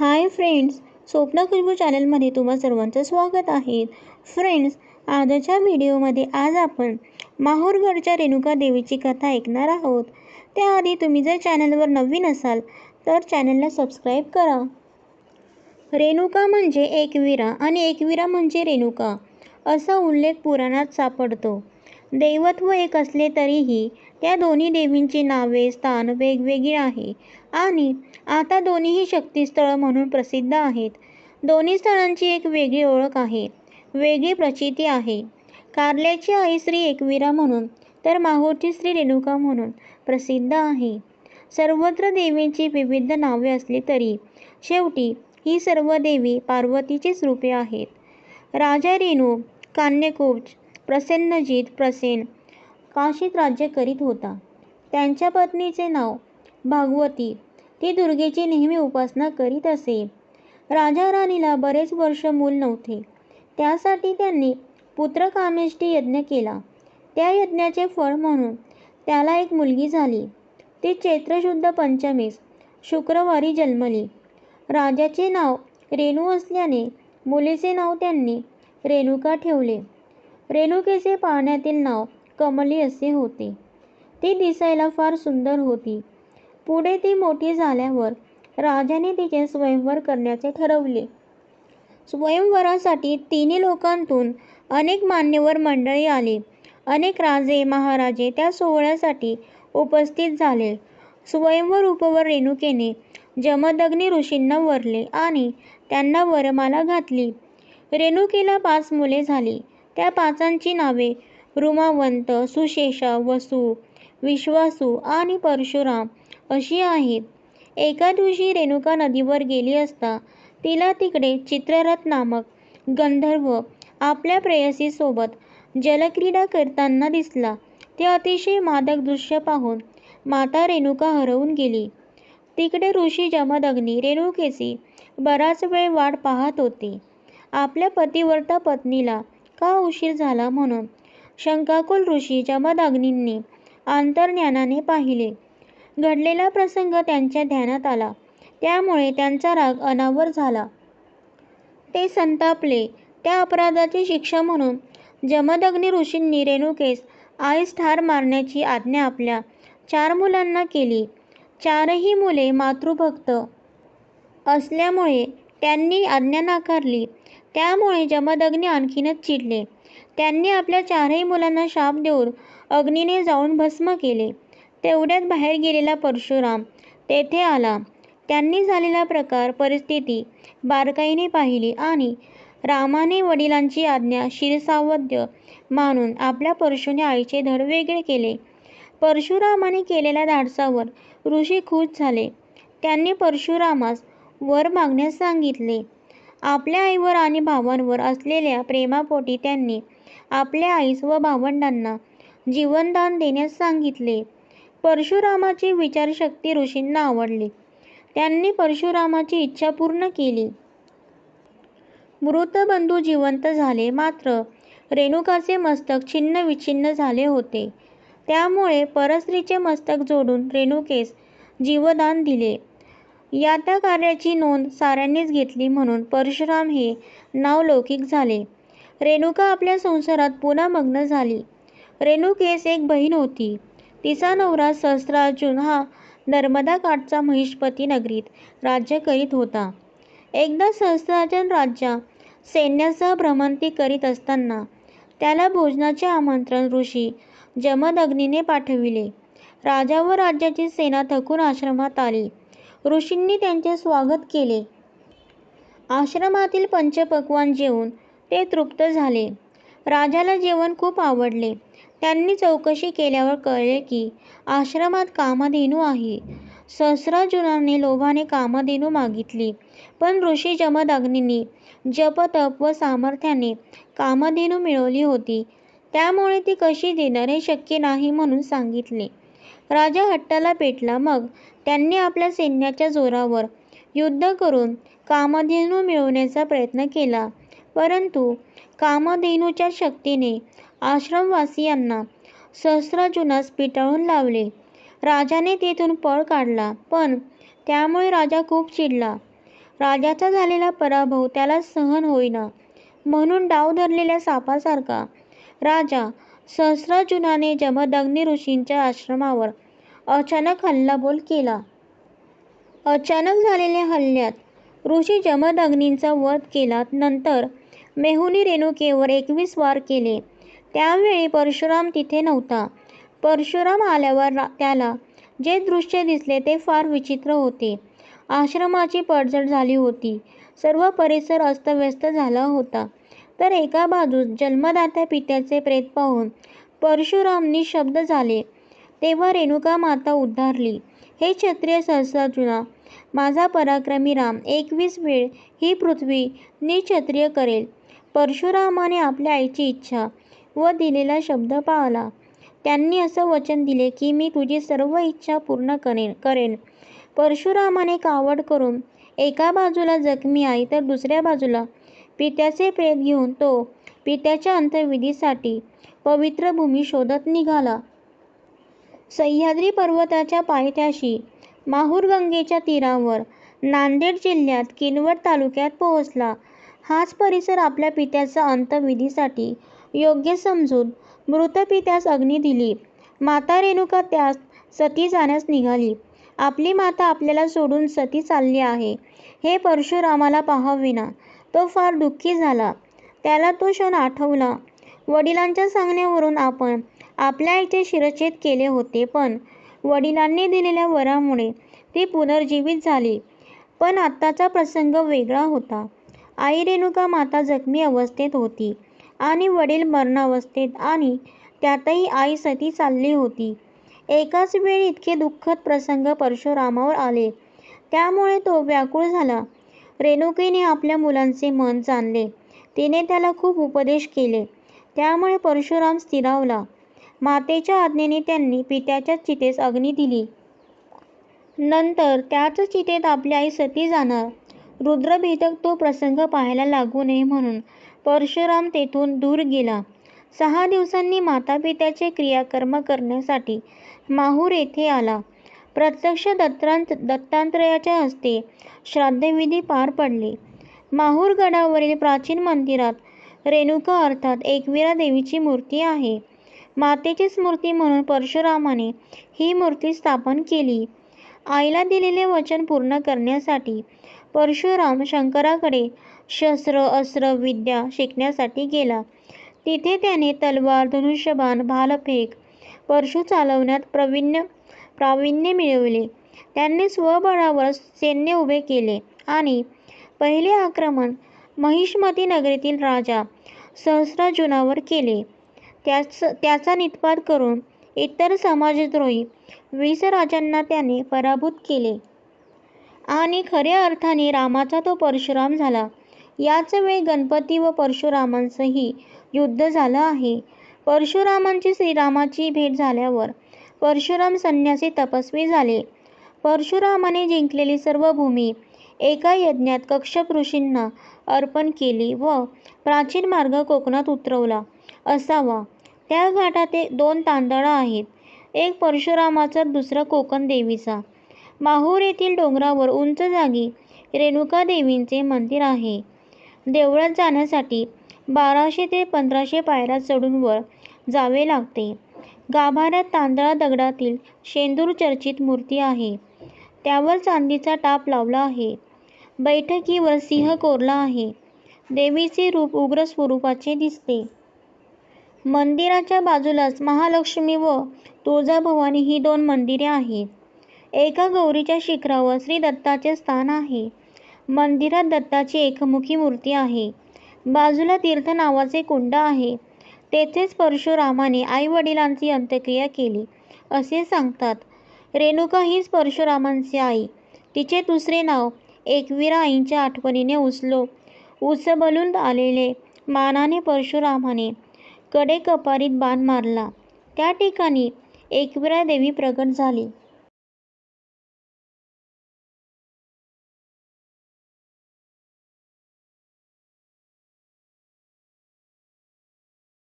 Hi friends स्वप्न खुशबू चॅनलमध्ये तुम्हा सर्वांचं स्वागत आहे. फ्रेंड्स आजच्या व्हिडिओमध्ये आज आपण माहूरगडच्या रेणुका देवीची कथा ऐकणार आहोत. त्याआधी तुम्ही जर चॅनलवर नवीन असाल तर चॅनलला सबस्क्राईब करा. रेणुका म्हणजे एकवीरा आणि एकवीरा म्हणजे रेणुका असा उल्लेख पुराणात सापडतो. दैवत्व एक असले तरीही त्या दोन्ही देवींची नावे स्थान वेगवेगळी आहे. आणि आता दोन्हीही शक्तिस्थळं म्हणून प्रसिद्ध आहेत. दोन्ही स्थळांची एक वेगळी ओळख आहे. वेगळी प्रचिती आहे. कारल्याची आई श्री एकवीरा म्हणून तर माहूरची श्री रेणुका म्हणून प्रसिद्ध आहे. सर्वत्र देवींची विविध नावे असली तरी शेवटी ही सर्व देवी पार्वतीचीच रूपे आहेत. राजा रेणू कान्यकोच प्रसेन्नजीत प्रसेन. काशीत राज्य करीत होता. त्यांच्या पत्नीचे नाव भागवती. ती दुर्गेची नेहमी उपासना करीत असे. राजा राणीला बरेच वर्ष मूल नव्हते. त्यासाठी त्यांनी पुत्रकामेष्टी यज्ञ केला. त्या यज्ञाचे फळ म्हणून त्याला एक मुलगी झाली. ती चैत्रशुद्ध पंचमीस शुक्रवारी जन्मली. राजाचे नाव रेणू असल्याने मुलीचे नाव त्यांनी रेणुका ठेवले. रेणुकेचे पाण्यातील नाव कमली असे होते. ती दिसायला फार सुंदर होती. पुढे ती मोठी झाल्यावर राजाने तिचे स्वयंवर करण्याचे ठरवले. स्वयंवरासाठी तिन्ही लोकांतून अनेक मान्यवर मंडळी आली. अनेक राजे महाराजे त्या सोहळ्यासाठी उपस्थित झाले. स्वयंवर उपवर रेणुकेने जमदग्नी ऋषींना वरले आणि त्यांना वरमाला घातली. रेणुकेला पाच मुले झाली. त्या पाचांची नावे रुमावंत सुशेषा वसू विश्वासू आणि परशुराम अशी आहेत. एका दिवशी रेणुका नदीवर गेली असता तिला तिकडे चित्ररथ नामक गंधर्व आपल्या प्रेयसीसोबत जलक्रीडा करताना दिसला. ते अतिशय मादक दृश्य पाहून माता रेणुका हरवून गेली. तिकडे ऋषी जमदग्नी रेणुकेची बराच वेळ वाट पाहत होती. आपल्या पतिवर्ता पत्नीला का उशीर झाला म्हणून शंकाकुल ऋषी जमदग्नींनी अंतर्ज्ञानाने पाहिले. घडलेला प्रसंग त्यांच्या ध्यानात आला. त्यामुळे त्यांचा राग अनावर झाला. ते संतापले. त्या अपराधाची शिक्षा म्हणून जमदग्नी ऋषींनी रेणुकेस आईस ठार मारण्याची आज्ञा आपल्या चार मुलांना केली. चारही मुले मातृभक्त असल्यामुळे त्यांनी आज्ञा नाकारली. त्यामुळे जमदग्नी आणखीनच चिडले. त्यांनी आपल्या चारही मुलांना शाप देऊन अग्नीने जाऊन भस्म केले. तेवढ्यात बाहेर गेलेला परशुराम तेथे आला. त्यांनी झालेला प्रकार परिस्थिती बारकाईने पाहिली आणि रामाने वडिलांची आज्ञा शिरसावध्य मानून आपल्या परशुने आईचे धड वेगळे केले. परशुरामाने केलेल्या धाडसावर ऋषी खुश झाले. त्यांनी परशुरामास वर मागण्यास सांगितले आपल्या आईवर आणि भावांवर असलेल्या प्रेमापोटी त्यांनी आपल्या आईस व भावंडांना जीवनदान देण्यास सांगितले. परशुरामाची विचारशक्ती ऋषींना आवडली. त्यांनी परशुरामाची इच्छा पूर्ण केली. मृत बंधू जिवंत झाले. मात्र रेणुकाचे मस्तक छिन्न विछिन्न झाले होते. त्यामुळे परस्त्रीचे मस्तक जोडून रेणुकेस जीवदान दिले. या त्या कार्याची नोंद साऱ्यांनीच घेतली म्हणून परशुराम हे नाव लौकिक झाले. रेणुका आपल्या संसारात पुन्हा मग्न झाली. रेणुकेस एक बहीण होती. तिचा नवरा सहस्रार्जुन हा नर्मदा काठचा महिषपती नगरीत राज्य करीत होता. एकदा सहस्त्रार्जुन राजा सैन्यासह भ्रमंती करीत असताना त्याला भोजनाचे आमंत्रण ऋषी जमदग्नीने पाठविले. राजा व राज्याची सेना थकून आश्रमात आली. ऋषींनी त्यांचे स्वागत केले. आश्रमातील पंचपक्वान जेवून ते तृप्त झाले. राजाला जेवण खूप आवडले. त्यांनी चौकशी केल्यावर कळले की आश्रमात कामधेनू आहे. सहस्रार्जुनाने लोभाने कामधेनू मागितली. पण ऋषी जमदग्नींनी जप तप व सामर्थ्याने कामधेनू मिळवली होती. त्यामुळे ती कशी देणार हे शक्य नाही म्हणून सांगितले. राजा हट्टाला पेटला. मग त्यांनी आपल्या सैन्याच्या जोरावर युद्ध करून कामधेनू मिळवण्याचा प्रयत्न केला. परंतु कामधेनूच्या शक्तीने आश्रमवासियांना सहस्रार्जुनास पिटाळून लावले. राजाने तेथून पळ काढला पण त्यामुळे राजा खूप चिडला. राजाचा झालेला पराभव त्याला सहन होईना म्हणून डाव धरलेल्या सापासारखा राजा सहस्रार्जुनाने जमदग्नी ऋषींच्या आश्रमावर अचानक हल्लाबोल केला. अचानक झालेल्या हल्ल्यात ऋषी जमदग्नींचा वध केला. नंतर मेहुनी रेणुकेवर एकवीस वार केले. त्यावेळी परशुराम तिथे नव्हता. परशुराम आल्यावर त्याला जे दृश्य दिसले ते फार विचित्र होते. आश्रमाची पडझड झाली होती. सर्व परिसर अस्तव्यस्त झाला होता. तर एका बाजूस जन्मदात्या पित्याचे प्रेत पाहून परशुराम निशब्द झाले. तेव्हा रेणुका माता उद्धारली हे क्षत्रिय सहस्रार्जुना, माझा पराक्रमी राम एकवीस वेळ ही पृथ्वी निक्षत्रिय करेल. परशुरामाने आपल्या आईची इच्छा व दिलेला शब्द पाळला. त्यांनी असं वचन दिले की मी तुझी सर्व इच्छा पूर्ण करेन. करेन परशुरामाने कावड करून एका बाजूला जखमी आई तर दुसऱ्या बाजूला पित्याचे प्रेत घेऊन तो पित्याच्या अंतर्विधीसाठी पवित्र भूमी शोधत निघाला. सह्याद्री पर्वताच्या पायथ्याशी माहूर गंगेच्या तीरावर नांदेड जिल्ह्यात किनवट तालुक्यात पोहोचला. हाच परिसर आपल्या पित्याच्या अंतविधीसाठी योग्य समजून मृत पित्यास अग्नी दिली. माता रेणुका त्यास सती जाण्यास निघाली. आपली माता आपल्याला सोडून सती चालली आहे हे परशुरामाला पाहावेना. तो फार दुःखी झाला. त्याला तो क्षण आठवला. वडिलांच्या सांगण्यावरून आपण आपल्या आईचे शिरच्छेद केले होते पण वडिलांनी दिलेल्या वरामुळे ती पुनर्जीवित झाली. पण आत्ताचा प्रसंग वेगळा होता. आई रेणुका माता जखमी अवस्थेत होती आणि वडील मरणावस्थेत आणि त्यातही आई सती चालली होती. एकाच वेळी इतके दुःखद प्रसंग परशुरामावर आले. त्यामुळे तो व्याकुळ झाला. रेणुकेने आपल्या मुलांचे मन जाणले. तिने त्याला खूप उपदेश केले. त्यामुळे परशुराम स्थिरावला. मातेच्या आज्ञेने त्यांनी पित्याच्याच चितेस अग्नी दिली. नंतर त्याच चितेत आपली आई सती जाणार. रुद्रभेदक तो प्रसंग पाहायला लागू नये म्हणून परशुराम तेथून दूर गेला. सहा दिवसांनी माता पित्याचे क्रियाकर्म करण्यासाठी माहूर येथे आला. प्रत्यक्ष दत्तांत दत्तांत्रयाच्या हस्ते श्राद्धविधी पार पडले. माहूर गडावरील प्राचीन मंदिरात रेणुका अर्थात एकविरा देवीची मूर्ती आहे. मातेची स्मृती म्हणून परशुरामाने ही मूर्ती स्थापन केली. आईला दिलेले वचन पूर्ण करण्यासाठी परशुराम शंकराकडे शस्त्र, अस्त्र विद्या शिकण्यासाठी गेला. तिथे त्याने तलवार, धनुष्यबाण, भालफेक, परशु चालवण्यात प्रावीण्य मिळवले. त्यांनी स्वबळावर सैन्य उभे केले आणि पहिले आक्रमण महिष्मती नगरीतील राजा सहस्रार्जुनावर केले. त्याचा नितपात करून इतर समाजद्रोही वीस राजांना त्याने पराभूत केले. आणि खऱ्या अर्थाने रामाचा तो परशुराम झाला. याच वेळी गणपती व परशुरामांचंही युद्ध झालं आहे. परशुरामांची श्रीरामाची भेट झाल्यावर परशुराम संन्यासी तपस्वी झाले. परशुरामाने जिंकलेली सर्व भूमी एका यज्ञात कश्यप ऋषींना अर्पण केली व प्राचीन मार्ग कोकणात उतरवला असावा. त्या घाटात दोन तांदळा आहेत. एक परशुरामाचा दुसरा कोकण देवीचा. माहूर येथील डोंगरावर उंच जागी रेणुका देवींचे मंदिर आहे. देवळात जाण्यासाठी बाराशे ते पंधराशे पायऱ्या चढून वर जावे लागते. गाभाऱ्यात तांदळा दगडातील शेंदूर चर्चित मूर्ती आहे. त्यावर चांदीचा टाप लावला आहे. बैठकीवर सिंह कोरला आहे. देवीचे रूप उग्र स्वरूपाचे दिसते. मंदिराच्या बाजूलाच महालक्ष्मी व तुळजाभवानी ही दोन मंदिरे आहेत. एका गौरीच्या शिखरावर श्री दत्ताचे स्थान आहे. मंदिरात दत्ताची एकमुखी मूर्ती आहे. बाजूला तीर्थ नावाचे कुंड आहे. तेथेच परशुरामाने आई वडिलांची अंत्यक्रिया केली असे सांगतात. रेणुका हीच परशुरामांची आई. तिचे दुसरे नाव एकविरा आईच्या आठवणीने उचलो उचंबळून आलेले. मानाने परशुरामाने कडेकपारीत बाण मारला त्या ठिकाणी एकविरा देवी प्रकट झाली.